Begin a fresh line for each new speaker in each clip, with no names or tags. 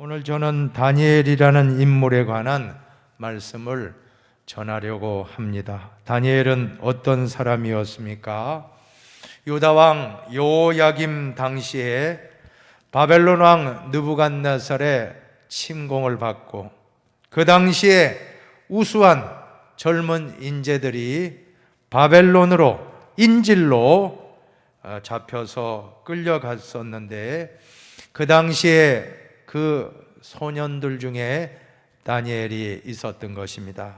오늘 저는 다니엘이라는 인물에 관한 말씀을 전하려고 합니다. 다니엘은 어떤 사람이었습니까? 유다 왕 요야김 당시에 바벨론 왕 느부갓네살의 침공을 받고 그 당시에 우수한 젊은 인재들이 바벨론으로 인질로 어, 잡혀서 끌려갔었는데 그 당시에 그 소년들 중에 다니엘이 있었던 것입니다.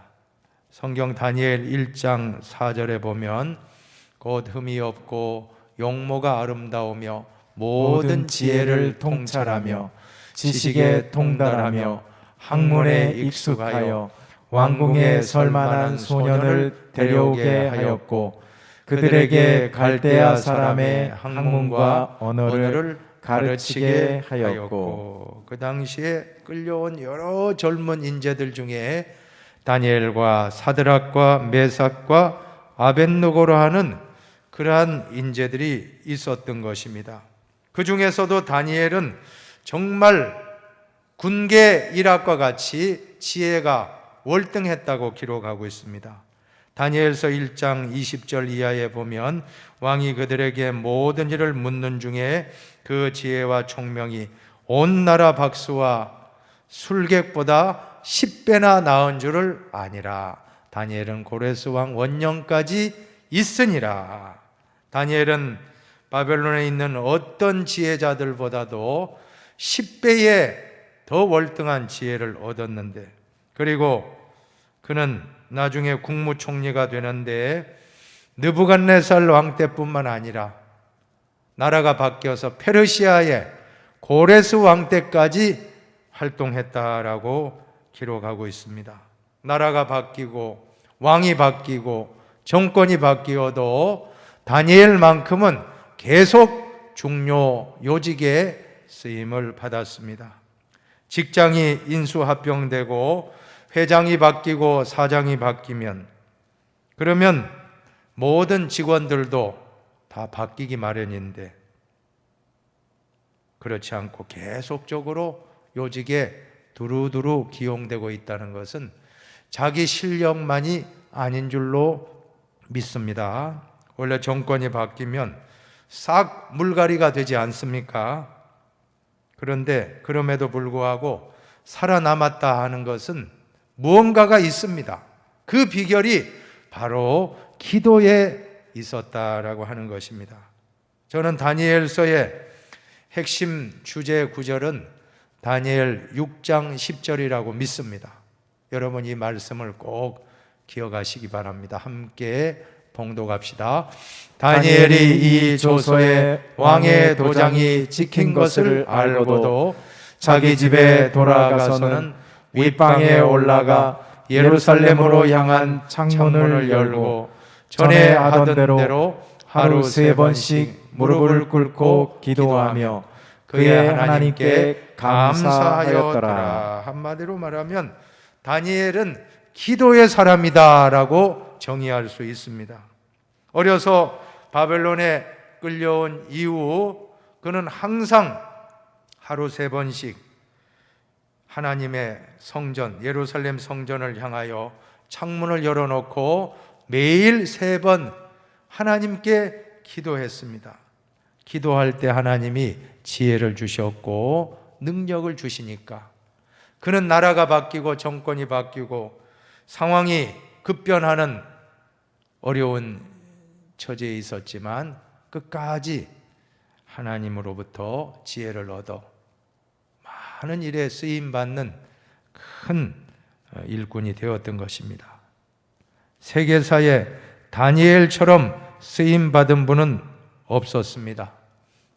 성경 다니엘 1장 4절에 보면 곧 흠이 없고 용모가 아름다우며 모든 지혜를 통찰하며 지식에 통달하며 학문에 익숙하여 왕궁에 설만한 소년을 데려오게 하였고 그들에게 갈대아 사람의 학문과 언어를 가르치게 하였고 그 당시에 끌려온 여러 젊은 인재들 중에 다니엘과 사드락과 메삭과 아벤누고로 하는 그러한 인재들이 있었던 것입니다. 그 중에서도 다니엘은 정말 군계 일학과 같이 지혜가 월등했다고 기록하고 있습니다. 다니엘서 1장 20절 이하에 보면 왕이 그들에게 모든 일을 묻는 중에 그 지혜와 총명이 온 나라 박수와 술객보다 10배나 나은 줄을 아니라 다니엘은 고레스 왕 원년까지 있으니라. 다니엘은 바벨론에 있는 어떤 지혜자들보다도 10배의 더 월등한 지혜를 얻었는데 그리고 그는 나중에 국무총리가 되는데 느부갓네살 왕 때뿐만 아니라 나라가 바뀌어서 페르시아의 고레스 왕 때까지 활동했다라고 기록하고 있습니다. 나라가 바뀌고 왕이 바뀌고 정권이 바뀌어도 다니엘만큼은 계속 중요 요직에 쓰임을 받았습니다. 직장이 인수합병되고 회장이 바뀌고 사장이 바뀌면 그러면 모든 직원들도 다 바뀌기 마련인데 그렇지 않고 계속적으로 요직에 두루두루 기용되고 있다는 것은 자기 실력만이 아닌 줄로 믿습니다. 원래 정권이 바뀌면 싹 물갈이가 되지 않습니까? 그런데 그럼에도 불구하고 살아남았다 하는 것은 무언가가 있습니다. 그 비결이 바로 기도에 있었다라고 하는 것입니다. 저는 다니엘서의 핵심 주제 구절은 다니엘 6장 10절이라고 믿습니다. 여러분 이 말씀을 꼭 기억하시기 바랍니다. 함께 봉독합시다. 다니엘이 이 조서에 왕의 도장이 찍힌 것을 알고도 자기 집에 돌아가서는 윗방에 올라가 예루살렘으로 향한 창문을 열고 전에 하던 대로 하루 세 번씩 무릎을 꿇고 기도하며 그의 하나님께 감사하였더라. 한마디로 말하면 다니엘은 기도의 사람이다라고 정의할 수 있습니다. 어려서 바벨론에 끌려온 이후 그는 항상 하루 세 번씩 하나님의 성전, 예루살렘 성전을 향하여 창문을 열어놓고 매일 세 번 하나님께 기도했습니다. 기도할 때 하나님이 지혜를 주셨고 능력을 주시니까 그는 나라가 바뀌고 정권이 바뀌고 상황이 급변하는 어려운 처지에 있었지만 끝까지 하나님으로부터 지혜를 얻어 많은 일에 쓰임 받는 큰 어, 일꾼이 되었던 것입니다. 세계사에 다니엘처럼 쓰임 받은 분은 없었습니다.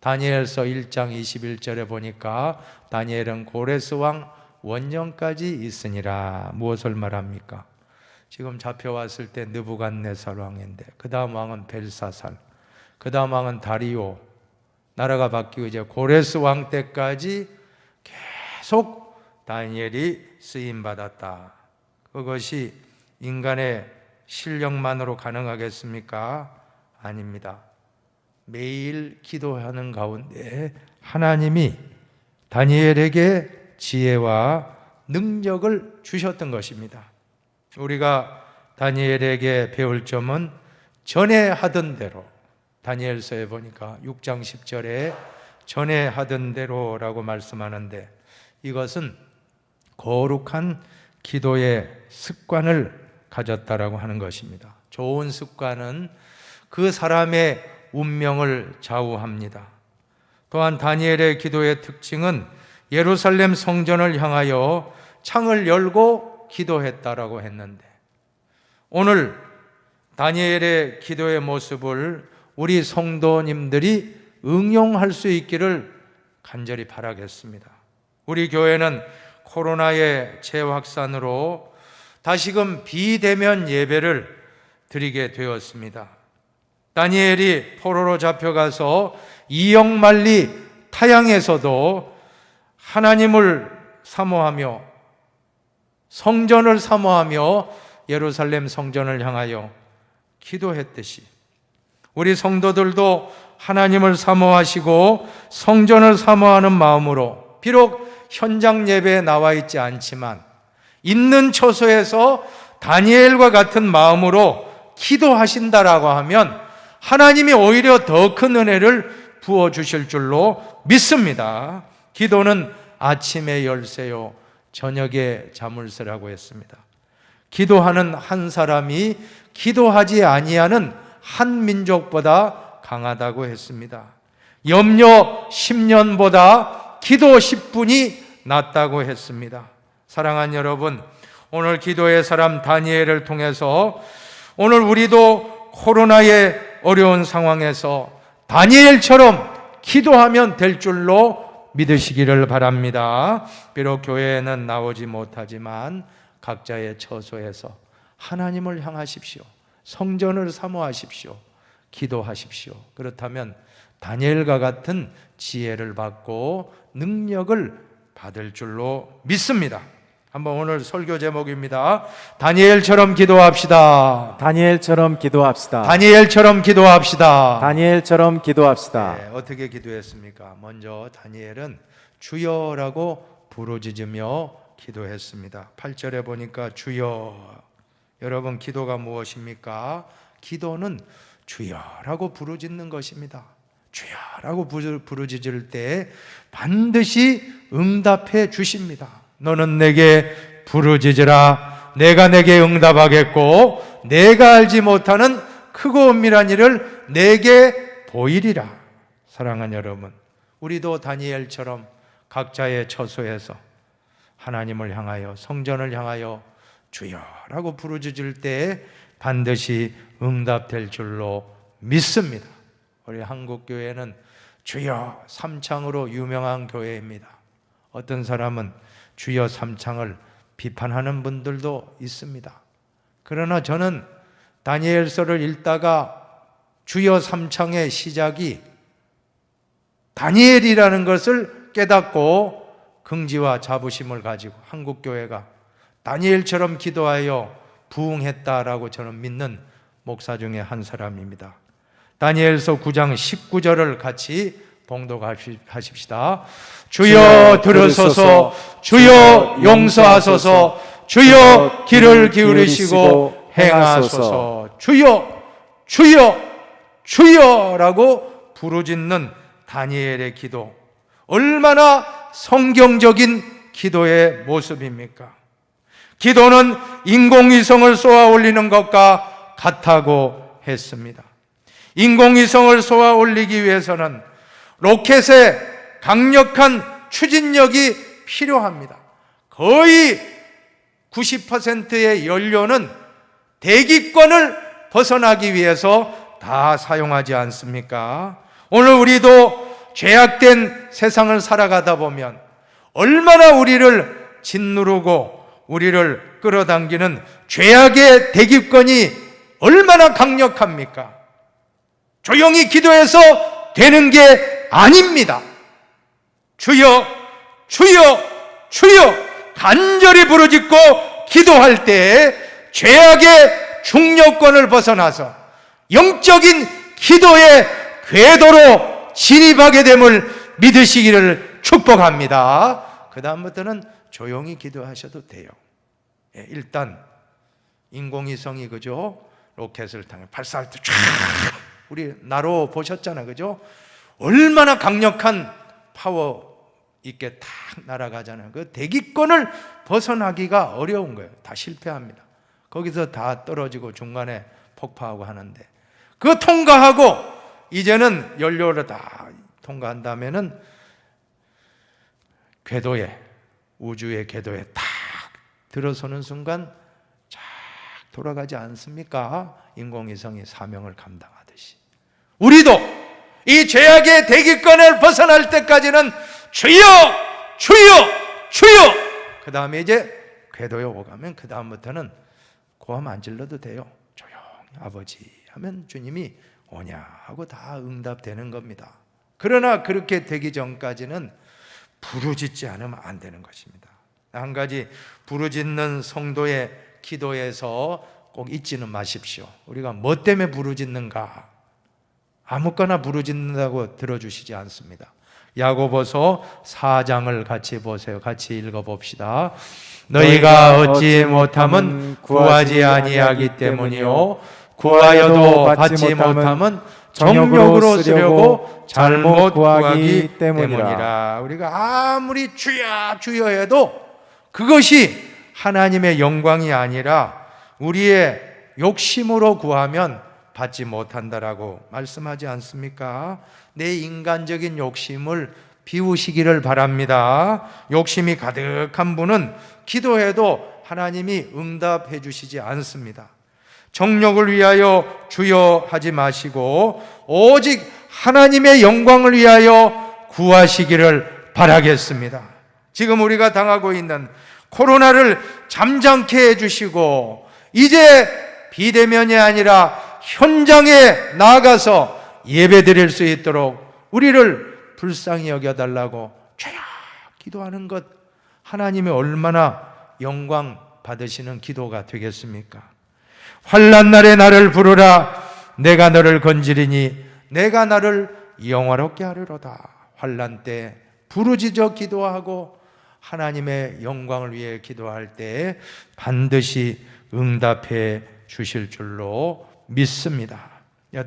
다니엘서 1장 21절에 보니까 다니엘은 고레스 왕 원년까지 있으니라 무엇을 말합니까? 지금 잡혀왔을 때 느부갓네살 왕인데 그 다음 왕은 벨사살 그 다음 왕은 다리오 나라가 바뀌고 이제 고레스 왕 때까지 계속 다니엘이 쓰임 받았다. 그것이 인간의 실력만으로 가능하겠습니까? 아닙니다. 매일 기도하는 가운데 하나님이 다니엘에게 지혜와 능력을 주셨던 것입니다. 우리가 다니엘에게 배울 점은 전에 하던 대로 다니엘서에 보니까 6장 10절에 전에 하던 대로라고 말씀하는데 이것은 거룩한 기도의 습관을 가졌다라고 하는 것입니다. 좋은 습관은 그 사람의 운명을 좌우합니다. 또한 다니엘의 기도의 특징은 예루살렘 성전을 향하여 창을 열고 기도했다라고 했는데 오늘 다니엘의 기도의 모습을 우리 성도님들이 응용할 수 있기를 간절히 바라겠습니다. 우리 교회는 코로나의 재확산으로 다시금 비대면 예배를 드리게 되었습니다. 다니엘이 포로로 잡혀가서 이영만리 타양에서도 하나님을 사모하며 성전을 사모하며 예루살렘 성전을 향하여 기도했듯이 우리 성도들도 하나님을 사모하시고 성전을 사모하는 마음으로 비록 현장 예배에 나와 있지 않지만 있는 처소에서 다니엘과 같은 마음으로 기도하신다라고 하면 하나님이 오히려 더 큰 은혜를 부어 주실 줄로 믿습니다. 기도는 아침의 열쇠요 저녁에 자물쇠라고 했습니다. 기도하는 한 사람이 기도하지 아니하는 한 민족보다 강하다고 했습니다. 염려 10년보다 기도 10분이 낫다고 했습니다. 사랑하는 여러분, 오늘 기도의 사람 다니엘을 통해서 오늘 우리도 코로나의 어려운 상황에서 다니엘처럼 기도하면 될 줄로 믿으시기를 바랍니다. 비록 교회에는 나오지 못하지만 각자의 처소에서 하나님을 향하십시오. 성전을 사모하십시오. 기도하십시오. 그렇다면 다니엘과 같은 지혜를 받고 능력을 받을 줄로 믿습니다. 한번 오늘 설교 제목입니다. 다니엘처럼 기도합시다.
다니엘처럼 기도합시다.
다니엘처럼 기도합시다.
다니엘처럼 기도합시다.
네, 어떻게 기도했습니까? 먼저 다니엘은 주여라고 부르짖으며 기도했습니다. 8절에 보니까 주여. 여러분 기도가 무엇입니까? 기도는 주여라고 부르짖는 것입니다. 주여라고 부르- 부르짖을 때 반드시 응답해 주십니다. 너는 내게 부르짖으라. 내가 내게 응답하겠고 내가 알지 못하는 크고 은밀한 일을 내게 보이리라. 사랑하는 여러분, 우리도 다니엘처럼 각자의 처소에서 하나님을 향하여 성전을 향하여 주여라고 부르짖을 때 반드시 응답될 줄로 믿습니다. 우리 한국 교회는 주여 삼창으로 유명한 교회입니다. 어떤 사람은 주여 삼창을 비판하는 분들도 있습니다. 그러나 저는 다니엘서를 읽다가 주여 삼창의 시작이 다니엘이라는 것을 깨닫고 긍지와 자부심을 가지고 한국 교회가 다니엘처럼 기도하여 부응했다라고 저는 믿는 목사 중에 한 사람입니다. 다니엘서 9장 19절을 같이 봉독하십시다. 주여 들으소서, 주여 용서하소서, 주여 귀를 기울이시고 행하소서, 주여, 주여, 주여라고 부르짖는 다니엘의 기도. 얼마나 성경적인 기도의 모습입니까? 기도는 인공위성을 쏘아 올리는 것과 같다고 했습니다. 인공위성을 쏘아 올리기 위해서는 로켓의 강력한 추진력이 필요합니다. 거의 90%의 연료는 대기권을 벗어나기 위해서 다 사용하지 않습니까? 오늘 우리도 죄악된 세상을 살아가다 보면 얼마나 우리를 짓누르고 우리를 끌어당기는 죄악의 대기권이 얼마나 강력합니까? 조용히 기도해서 되는 게 아닙니다. 주여, 주여, 주여, 간절히 부르짖고 기도할 때 죄악의 중력권을 벗어나서 영적인 기도의 궤도로 진입하게 됨을 믿으시기를 축복합니다. 그 다음부터는 조용히 기도하셔도 돼요. 예, 일단 인공위성이 그죠? 로켓을 통해 발사할 때 쫙 우리 나로 보셨잖아, 그죠? 얼마나 강력한 파워 있게 탁 날아가잖아요. 그 대기권을 벗어나기가 어려운 거예요. 다 실패합니다. 거기서 다 떨어지고 중간에 폭파하고 하는데 그거 통과하고 이제는 연료를 다 통과한 다음에는 궤도에 우주의 궤도에 탁 들어서는 순간 쫙 돌아가지 않습니까? 인공위성이 사명을 감당하듯이 우리도 이 죄악의 대기권을 벗어날 때까지는 주여 주여 주여. 그 다음에 이제 궤도에 오가면 그 다음부터는 고함 안 질러도 돼요. 조용히 아버지 하면 주님이 오냐 하고 다 응답되는 겁니다. 그러나 그렇게 되기 전까지는 부르짖지 않으면 안 되는 것입니다. 한 가지 부르짖는 성도의 기도에서 꼭 잊지는 마십시오. 우리가 뭐 때문에 부르짖는가 아무거나 부르짖는다고 들어주시지 않습니다. 야고보서 4장을 같이 보세요. 같이 읽어 봅시다. 너희가 얻지 못함은 구하지 아니하기 때문이요 구하여도 받지 못함은 정욕으로 쓰려고 잘못 구하기 때문이라. 우리가 아무리 주야 주여 해도 그것이 하나님의 영광이 아니라 우리의 욕심으로 구하면 받지 못한다라고 말씀하지 않습니까? 내 인간적인 욕심을 비우시기를 바랍니다. 욕심이 가득한 분은 기도해도 하나님이 응답해 주시지 않습니다. 정욕을 위하여 주여 하지 마시고 오직 하나님의 영광을 위하여 구하시기를 바라겠습니다. 지금 우리가 당하고 있는 코로나를 잠잠케 해 주시고 이제 비대면이 아니라 현장에 나가서 예배 드릴 수 있도록 우리를 불쌍히 여겨 달라고 죄야 기도하는 것 하나님이 얼마나 영광 받으시는 기도가 되겠습니까? 환난 날에 나를 부르라 내가 너를 건지리니 내가 나를 영화롭게 하리로다. 환난 때 부르짖어 기도하고 하나님의 영광을 위해 기도할 때 반드시 응답해 주실 줄로 믿습니다.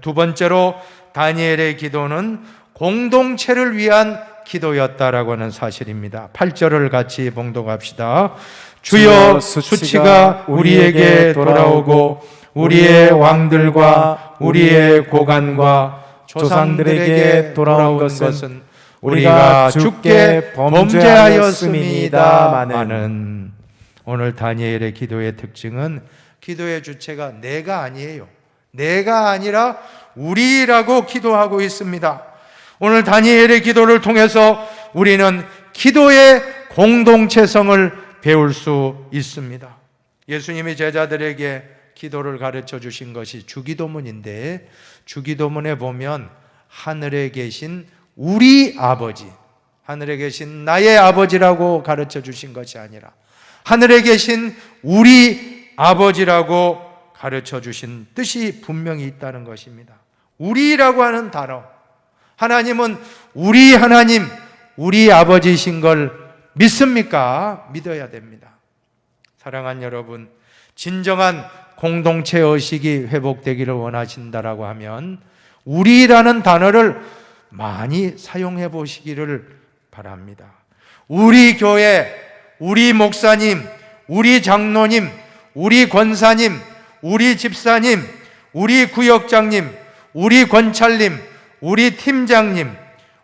두 번째로 다니엘의 기도는 공동체를 위한 기도였다라고 하는 사실입니다. 8절을 같이 봉독합시다. 주여 수치가 우리에게 돌아오고 우리의 왕들과 우리의 고관과 조상들에게 돌아온 것은 우리가 주께 범죄하였습니다마는 오늘 다니엘의 기도의 특징은 기도의 주체가 내가 아니에요. 내가 아니라 우리라고 기도하고 있습니다. 오늘 다니엘의 기도를 통해서 우리는 기도의 공동체성을 배울 수 있습니다. 예수님이 제자들에게 기도를 가르쳐 주신 것이 주기도문인데 주기도문에 보면 하늘에 계신 우리 아버지, 하늘에 계신 나의 아버지라고 가르쳐 주신 것이 아니라 하늘에 계신 우리 아버지라고 가르쳐 주신 뜻이 분명히 있다는 것입니다. 우리라고 하는 단어. 하나님은 우리 하나님, 우리 아버지이신 걸 믿습니까? 믿어야 됩니다. 사랑한 여러분, 진정한 공동체 의식이 회복되기를 원하신다라고 하면 우리라는 단어를 많이 사용해 보시기를 바랍니다. 우리 교회, 우리 목사님, 우리 장로님, 우리 권사님, 우리 집사님, 우리 구역장님, 우리 권찰님, 우리 팀장님,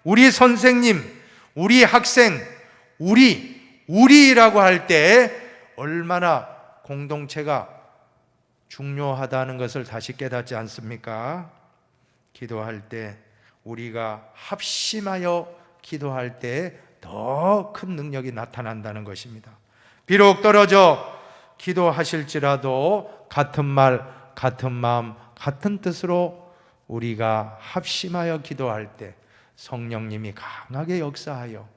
우리 선생님, 우리 학생, 우리, 우리라고 할 때 얼마나 공동체가 중요하다는 것을 다시 깨닫지 않습니까? 기도할 때 우리가 합심하여 기도할 때 더 큰 능력이 나타난다는 것입니다. 비록 떨어져 기도하실지라도 같은 말, 같은 마음, 같은 뜻으로 우리가 합심하여 기도할 때 성령님이 강하게 역사하여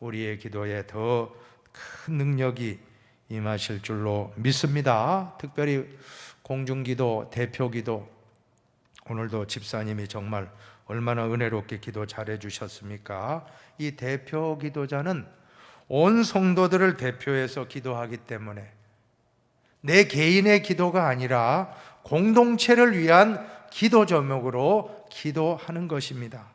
우리의 기도에 더 큰 능력이 임하실 줄로 믿습니다. 특별히 공중기도, 대표기도 오늘도 집사님이 정말 얼마나 은혜롭게 기도 잘해 주셨습니까? 이 대표 기도자는 온 성도들을 대표해서 기도하기 때문에 내 개인의 기도가 아니라 공동체를 위한 기도 제목으로 기도하는 것입니다.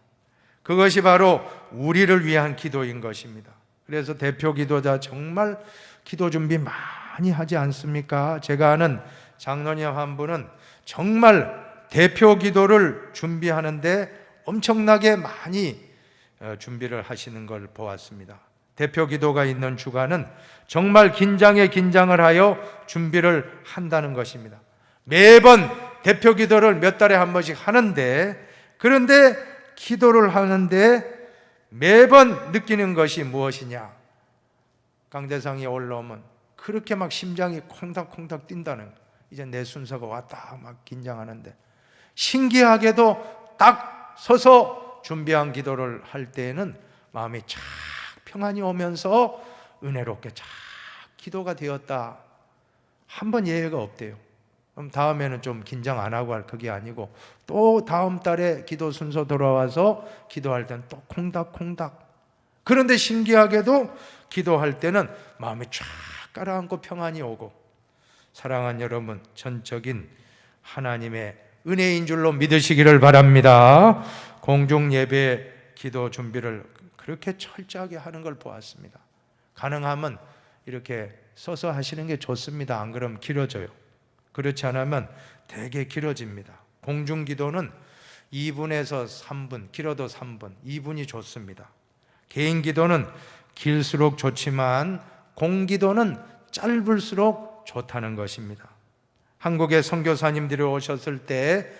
그것이 바로 우리를 위한 기도인 것입니다. 그래서 대표 기도자 정말 기도 준비 많이 하지 않습니까? 제가 아는 장로님 한 분은 정말 대표 기도를 준비하는데 엄청나게 많이 어, 준비를 하시는 걸 보았습니다. 대표 기도가 있는 주간은 정말 긴장에 긴장을 하여 준비를 한다는 것입니다. 매번 대표 기도를 몇 달에 한 번씩 하는데 그런데 기도를 하는데 매번 느끼는 것이 무엇이냐? 강대상이 올라오면 그렇게 막 심장이 콩닥콩닥 뛴다는. 이제 내 순서가 왔다 막 긴장하는데 신기하게도 딱 서서 준비한 기도를 할 때에는 마음이 착 평안이 오면서 은혜롭게 착 기도가 되었다. 한 번 예외가 없대요. 그럼 다음에는 좀 긴장 안 하고 할 그게 아니고 또 다음 달에 기도 순서 돌아와서 기도할 때는 또 콩닥콩닥. 그런데 신기하게도 기도할 때는 마음이 쫙 깔아앉고 평안이 오고 사랑한 여러분 전적인 하나님의 은혜인 줄로 믿으시기를 바랍니다. 공중 예배 기도 준비를 그렇게 철저하게 하는 걸 보았습니다. 가능하면 이렇게 서서 하시는 게 좋습니다. 안 그러면 길어져요. 그렇지 않으면 되게 길어집니다. 공중 기도는 2분에서 3분, 길어도 3분, 2분이 좋습니다. 개인 기도는 길수록 좋지만 공기도는 짧을수록 좋다는 것입니다. 한국에 선교사님들이 오셨을 때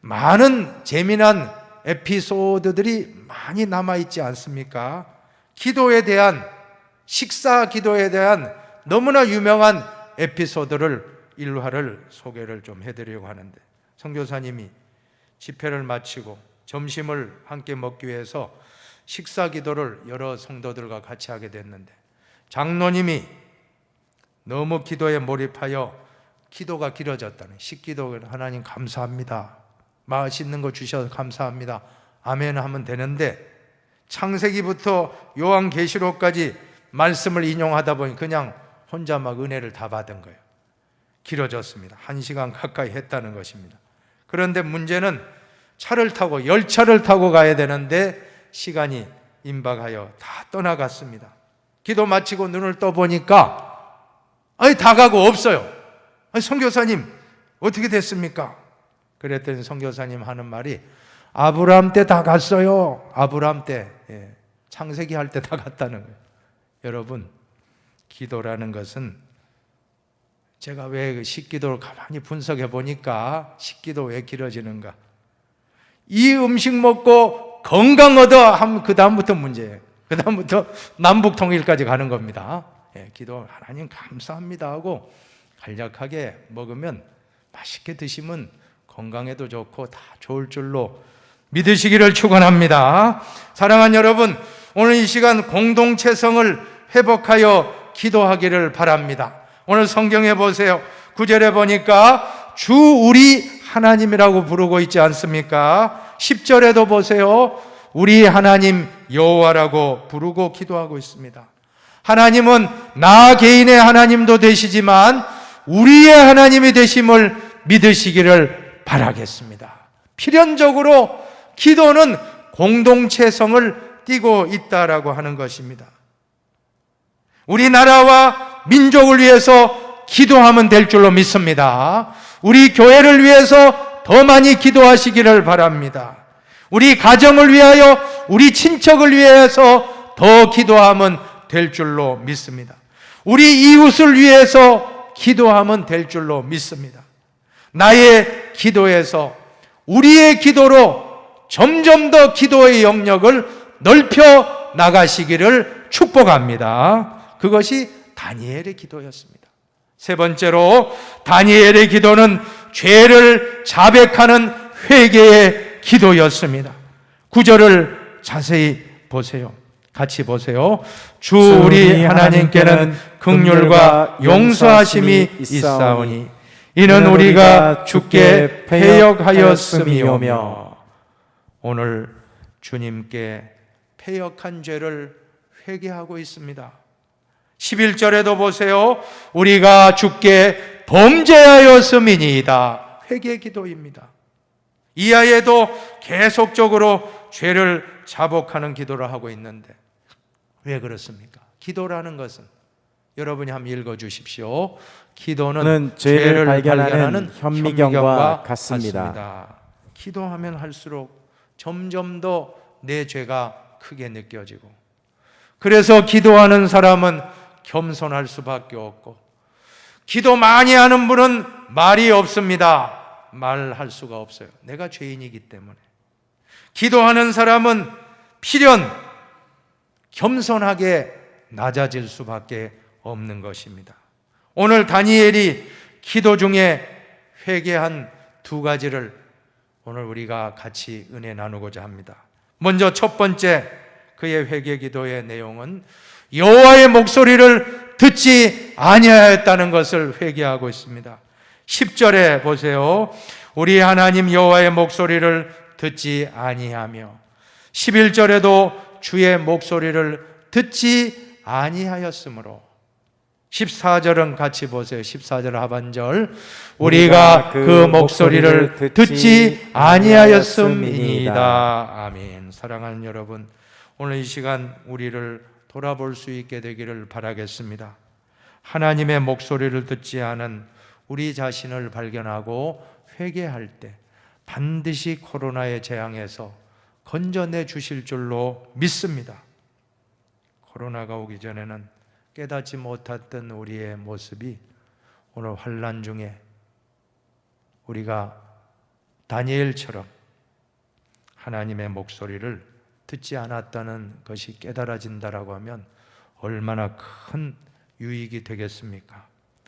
많은 재미난 에피소드들이 많이 남아 있지 않습니까? 기도에 대한 식사 기도에 대한 너무나 유명한 에피소드를 일화를 소개를 좀 해드리려고 하는데 선교사님이 집회를 마치고 점심을 함께 먹기 위해서 식사 기도를 여러 성도들과 같이 하게 됐는데 장로님이 너무 기도에 몰입하여 기도가 길어졌다는 식기도 하나님 감사합니다. 맛있는 거 주셔서 감사합니다. 아멘 하면 되는데 창세기부터 요한계시록까지 말씀을 인용하다 보니 그냥 혼자 막 은혜를 다 받은 거예요. 길어졌습니다. 한 시간 가까이 했다는 것입니다. 그런데 문제는 차를 타고 열차를 타고 가야 되는데 시간이 임박하여 다 떠나갔습니다. 기도 마치고 눈을 떠 보니까 아니 다 가고 없어요. 아니 선교사님 어떻게 됐습니까? 그랬더니 선교사님 하는 말이 아브라함 때 다 갔어요. 아브라함 때 예, 창세기 할 때 다 갔다는 거예요. 여러분 기도라는 것은 제가 왜그 식기도를 가만히 분석해 보니까 식기도 왜 길어지는가? 이 음식 먹고 건강 얻어 하면 그 다음부터 문제예요. 그 다음부터 남북 통일까지 가는 겁니다. 예, 기도 하나님 감사합니다 하고 간략하게 먹으면 맛있게 드시면 건강에도 좋고 다 좋을 줄로 믿으시기를 축원합니다. 사랑하는 여러분, 오늘 이 시간 공동체성을 회복하여 기도하기를 바랍니다. 오늘 성경에 보세요. 구절에 보니까 주 우리 하나님이라고 부르고 있지 않습니까? 10절에도 보세요. 우리 하나님 여호와라고 부르고 기도하고 있습니다. 하나님은 나 개인의 하나님도 되시지만 우리의 하나님이 되심을 믿으시기를 바라겠습니다. 필연적으로 기도는 공동체성을 띠고 있다라고 하는 것입니다. 우리나라와 민족을 위해서 기도하면 될 줄로 믿습니다. 우리 교회를 위해서 더 많이 기도하시기를 바랍니다. 우리 가정을 위하여, 우리 친척을 위해서 더 기도하면 될 줄로 믿습니다. 우리 이웃을 위해서 기도하면 될 줄로 믿습니다. 나의 기도에서 우리의 기도로 점점 더 기도의 영역을 넓혀 나가시기를 축복합니다. 그것이 다니엘의 기도였습니다. 세 번째로 다니엘의 기도는 죄를 자백하는 회개의 기도였습니다. 구절을 자세히 보세요. 같이 보세요. 주 우리 하나님께는 극률과 용서하심이 있사오니 이는 우리가 주께 패역하였음이오며 오늘 주님께 패역한 죄를 회개하고 있습니다. 11절에도 보세요. 우리가 죽게 범죄하였음이니이다. 회개 기도입니다. 이하에도 계속적으로 죄를 자복하는 기도를 하고 있는데 왜 그렇습니까? 기도라는 것은 여러분이 한번 읽어 주십시오. 기도는
는 죄를 발견하는 현미경과 같습니다.
기도하면 할수록 점점 더 내 죄가 크게 느껴지고 그래서 기도하는 사람은 겸손할 수밖에 없고 기도 많이 하는 분은 말이 없습니다. 말할 수가 없어요. 내가 죄인이기 때문에. 기도하는 사람은 필연 겸손하게 낮아질 수밖에 없는 것입니다. 오늘 다니엘이 기도 중에 회개한 두 가지를 오늘 우리가 같이 은혜 나누고자 합니다. 먼저 첫 번째 그의 회개 기도의 내용은 여호와의 목소리를 듣지 아니하였다는 것을 회개하고 있습니다. 10절에 보세요. 우리 하나님 여호와의 목소리를 듣지 아니하며 11절에도 주의 목소리를 듣지 아니하였으므로 14절은 같이 보세요. 14절 하반절. 우리가 그 목소리를 듣지 아니하였음이니이다. 아멘. 사랑하는 여러분, 오늘 이 시간 우리를 돌아볼 수 있게 되기를 바라겠습니다. 하나님의 목소리를 듣지 않은 우리 자신을 발견하고 회개할 때 반드시 코로나의 재앙에서 건져내 주실 줄로 믿습니다. 코로나가 오기 전에는 깨닫지 못했던 우리의 모습이 오늘 환란 중에 우리가 다니엘처럼 하나님의 목소리를 듣지 않았다는 것이 깨달아진다라고 하면 얼마나 큰 유익이 되겠습니까?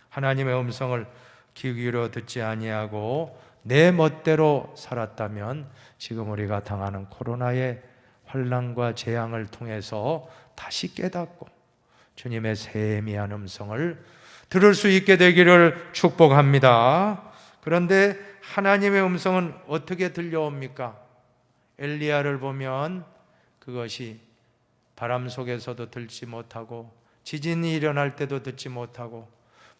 하나님의 음성을 귀 기울여 듣지 아니하고 내 멋대로 살았다면 지금 우리가 당하는 코로나의 환란과 재앙을 통해서 다시 깨닫고 주님의 세미한 음성을 들을 수 있게 되기를 축복합니다. 그런데 하나님의 음성은 어떻게 들려옵니까? 엘리야를 보면 그것이 바람 속에서도 듣지 못하고 지진이 일어날 때도 듣지 못하고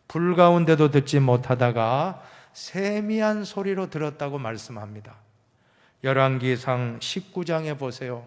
불 가운데도 듣지 못하다가 세미한 소리로 들었다고 말씀합니다. 열왕기상 19장에 보세요.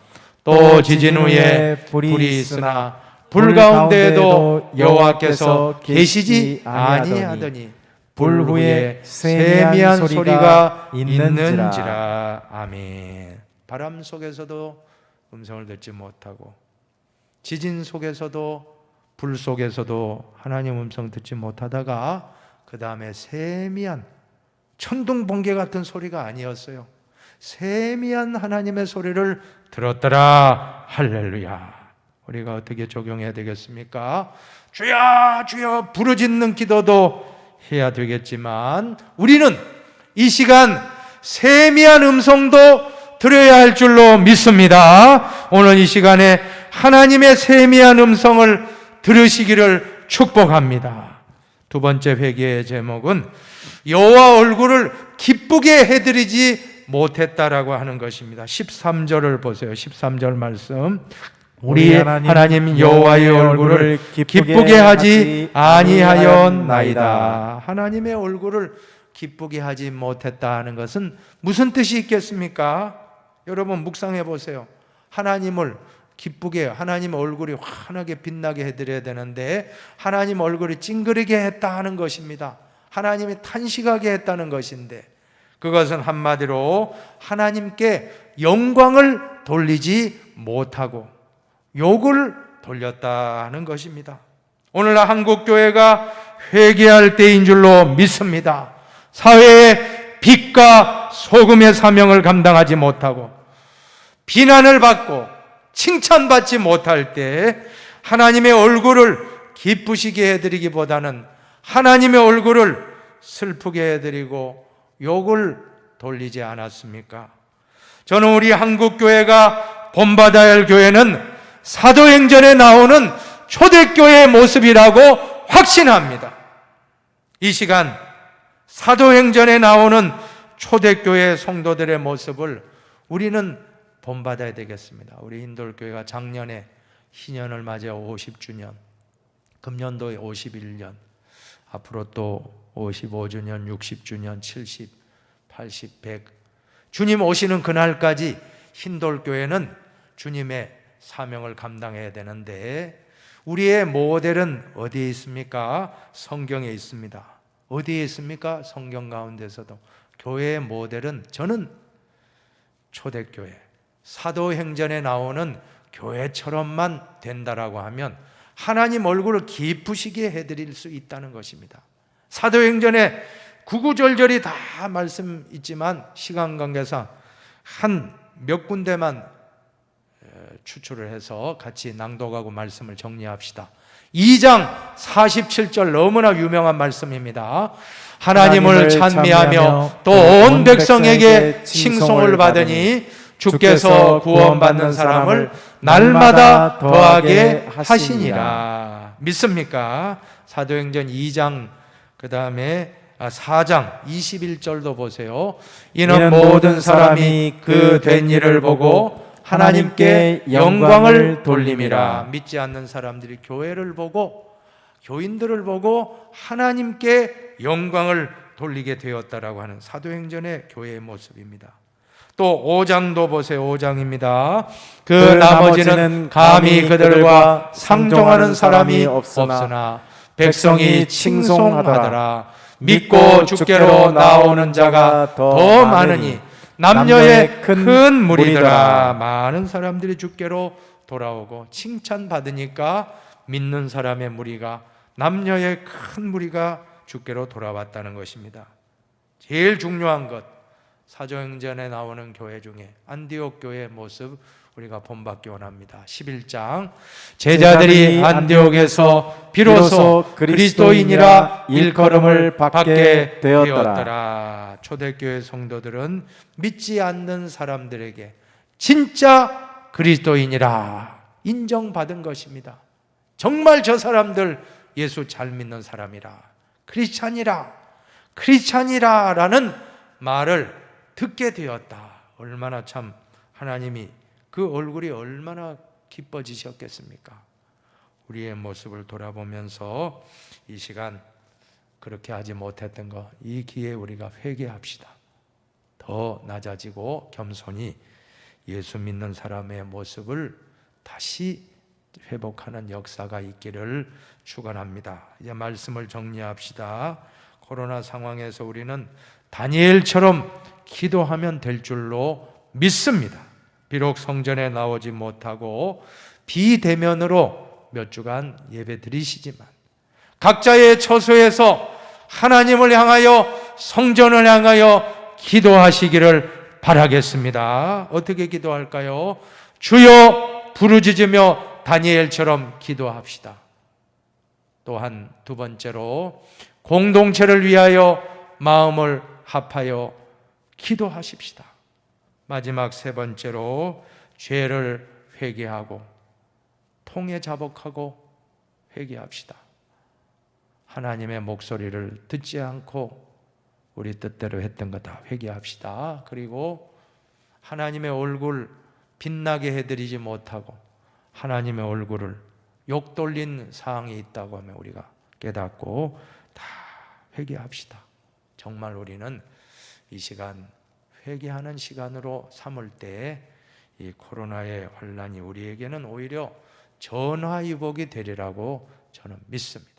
또 지진 후에 불이 있으나 불 가운데에도 여호와께서 계시지 아니하더니 불 후에 세미한 소리가 있는지라 아멘. 바람 속에서도 음성을 듣지 못하고 지진 속에서도 불 속에서도 하나님 음성 듣지 못하다가 그 다음에 세미한 천둥 번개 같은 소리가 아니었어요. 세미한 하나님의 소리를 들었더라. 할렐루야. 우리가 어떻게 적용해야 되겠습니까? 주여, 주여, 부르짖는 기도도 해야 되겠지만, 우리는 이 시간 세미한 음성도 들어야 할 줄로 믿습니다. 오늘 이 시간에 하나님의 세미한 음성을 들으시기를 축복합니다. 두 번째 회개의 제목은 여호와 얼굴을 기쁘게 해드리지 못했다라고 하는 것입니다. 13절을 보세요. 13절 말씀. 우리 하나님 여호와의 얼굴을 기쁘게 하지 아니하였나이다. 하나님의 얼굴을 기쁘게 하지 못했다 하는 것은 무슨 뜻이 있겠습니까? 여러분 묵상해 보세요. 하나님을 기쁘게 하나님 얼굴이 환하게 빛나게 해드려야 되는데 하나님 얼굴이 찡그리게 했다 하는 것입니다. 하나님이 탄식하게 했다는 것인데 그것은 한마디로 하나님께 영광을 돌리지 못하고 욕을 돌렸다 하는 것입니다. 오늘날 한국 교회가 회개할 때인 줄로 믿습니다. 사회의 빛과 소금의 사명을 감당하지 못하고 비난을 받고 칭찬받지 못할 때 하나님의 얼굴을 기쁘시게 해드리기보다는 하나님의 얼굴을 슬프게 해드리고 욕을 돌리지 않았습니까? 저는 우리 한국교회가 본받아야 할 교회는 사도행전에 나오는 초대교회의 모습이라고 확신합니다. 이 시간 사도행전에 나오는 초대교회 성도들의 모습을 우리는 본받아야 되겠습니다. 우리 인돌교회가 작년에 희년을 맞아 50주년, 금년도에 51년, 앞으로 또 55주년, 60주년, 70, 80, 100. 주님 오시는 그날까지 흰돌교회는 주님의 사명을 감당해야 되는데 우리의 모델은 어디에 있습니까? 성경에 있습니다. 어디에 있습니까? 성경 가운데서도 교회의 모델은 저는 초대교회 사도행전에 나오는 교회처럼만 된다라고 하면 하나님 얼굴을 기쁘시게 해드릴 수 있다는 것입니다. 사도행전에 구구절절이 다 말씀 있지만 시간 관계상 한 몇 군데만 추출을 해서 같이 낭독하고 말씀을 정리합시다. 2장 47절 너무나 유명한 말씀입니다. 하나님을 찬미하며 또 온 백성에게 칭송을 받으니 주께서 구원받는 사람을 날마다 더하게 하시니라. 믿습니까? 사도행전 2장 그 다음에 4장 21절도 보세요. 이는 모든 사람이 그 된 일을 보고 하나님께 영광을 돌림이라. 믿지 않는 사람들이 교회를 보고 교인들을 보고 하나님께 영광을 돌리게 되었다라고 하는 사도행전의 교회의 모습입니다. 또 5장도 보세요. 5장입니다. 그, 나머지는 감히 그들과 상종하는 사람이 없으나 백성이 칭송하더라. 믿고 주께로 나오는 자가 더 많으니 남녀의 큰 무리더라. 많은 사람들이 주께로 돌아오고 칭찬 받으니까 믿는 사람의 무리가 남녀의 큰 무리가 주께로 돌아왔다는 것입니다. 제일 중요한 것 사도행전에 나오는 교회 중에 안디옥 교회의 모습 우리가 본받기 원합니다. 11장 제자들이 안디옥에서 비로소 그리스도인이라 일컬음을 받게 되었더라. 초대교회 성도들은 믿지 않는 사람들에게 진짜 그리스도인이라 인정받은 것입니다. 정말 저 사람들 예수 잘 믿는 사람이라 크리스찬이라 크리스찬이라라는 말을 듣게 되었다. 얼마나 참 하나님이 그 얼굴이 얼마나 기뻐지셨겠습니까? 우리의 모습을 돌아보면서 이 시간 그렇게 하지 못했던 거 이 기회에 우리가 회개합시다. 더 낮아지고 겸손히 예수 믿는 사람의 모습을 다시 회복하는 역사가 있기를 축원합니다. 이제 말씀을 정리합시다. 코로나 상황에서 우리는 다니엘처럼 기도하면 될 줄로 믿습니다. 비록 성전에 나오지 못하고 비대면으로 몇 주간 예배 드리시지만 각자의 처소에서 하나님을 향하여 성전을 향하여 기도하시기를 바라겠습니다. 어떻게 기도할까요? 주여 부르짖으며 다니엘처럼 기도합시다. 또한 두 번째로 공동체를 위하여 마음을 합하여 기도하십시다. 마지막 세 번째로 죄를 회개하고 통해 자복하고 회개합시다. 하나님의 목소리를 듣지 않고 우리 뜻대로 했던 거 다 회개합시다. 그리고 하나님의 얼굴 빛나게 해드리지 못하고 하나님의 얼굴을 욕 돌린 사항이 있다고 하면 우리가 깨닫고 다 회개합시다. 정말 우리는 이 시간 회개하는 시간으로 삼을 때이 코로나의 환란이 우리에게는 오히려 전화위복이 되리라고 저는 믿습니다.